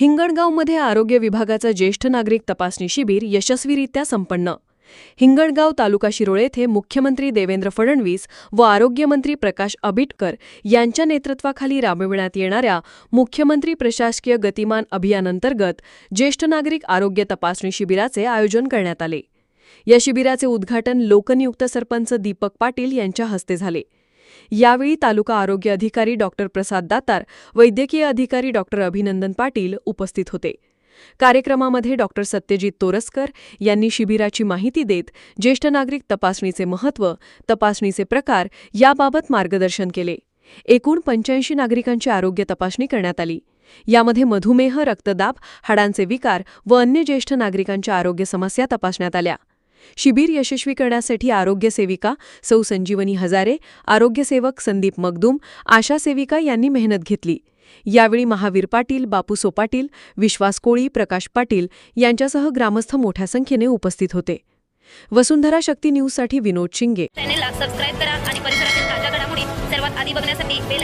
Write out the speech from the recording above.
हिंगणगावमध्ये आरोग्य विभागाचं ज्येष्ठ नागरिक तपासणी शिबिर यशस्वीरित्या संपन्न. हिंगणगाव तालुका शिरोळ येथे मुख्यमंत्री देवेंद्र फडणवीस व आरोग्यमंत्री प्रकाश आबिटकर यांच्या नेतृत्वाखाली राबविण्यात येणाऱ्या मुख्यमंत्री प्रशासकीय गतिमान अभियानांतर्गत ज्येष्ठ नागरिक आरोग्य तपासणी शिबिराचे आयोजन करण्यात आले. या शिबिराचे उद्घाटन लोकनियुक्त सरपंच दीपक पाटील यांच्या हस्ते झाले. यावेळी तालुका आरोग्य अधिकारी डॉक्टर प्रसाद दातार वैद्यकीय अधिकारी डॉक्टर अभिनंदन पाटील उपस्थित होते. कार्यक्रमामध्ये डॉक्टर सत्यजित तोरसकर यांनी शिबिराची माहिती देत ज्येष्ठ नागरिक तपासणीचे महत्त्व तपासणीचे प्रकार याबाबत मार्गदर्शन केले. एकूण पंच्याऐंशी नागरिकांची आरोग्य तपासणी करण्यात आली. यामध्ये मधुमेह रक्तदाब हाडांचे विकार व अन्य ज्येष्ठ नागरिकांच्या आरोग्य समस्या तपासण्यात आल्या. शिबिर यशस्वी करण्यासाठी आरोग्य सेविका सौ संजीवनी हजारे आरोग्यसेवक संदीप मगदूम आशा सेविका यांनी मेहनत घेतली. यावेळी महावीर पाटील बापू सोपाटील विश्वास कोळी प्रकाश पाटील यांच्यासह ग्रामस्थ मोठ्या संख्येने उपस्थित होते. वसुंधरा शक्ती न्यूजसाठी विनोद शिंगे. चॅनेलला सबस्क्राईब करा आणि परिसरातील ताज्या घडामोडी सर्वात आधी बघण्यासाठी बेल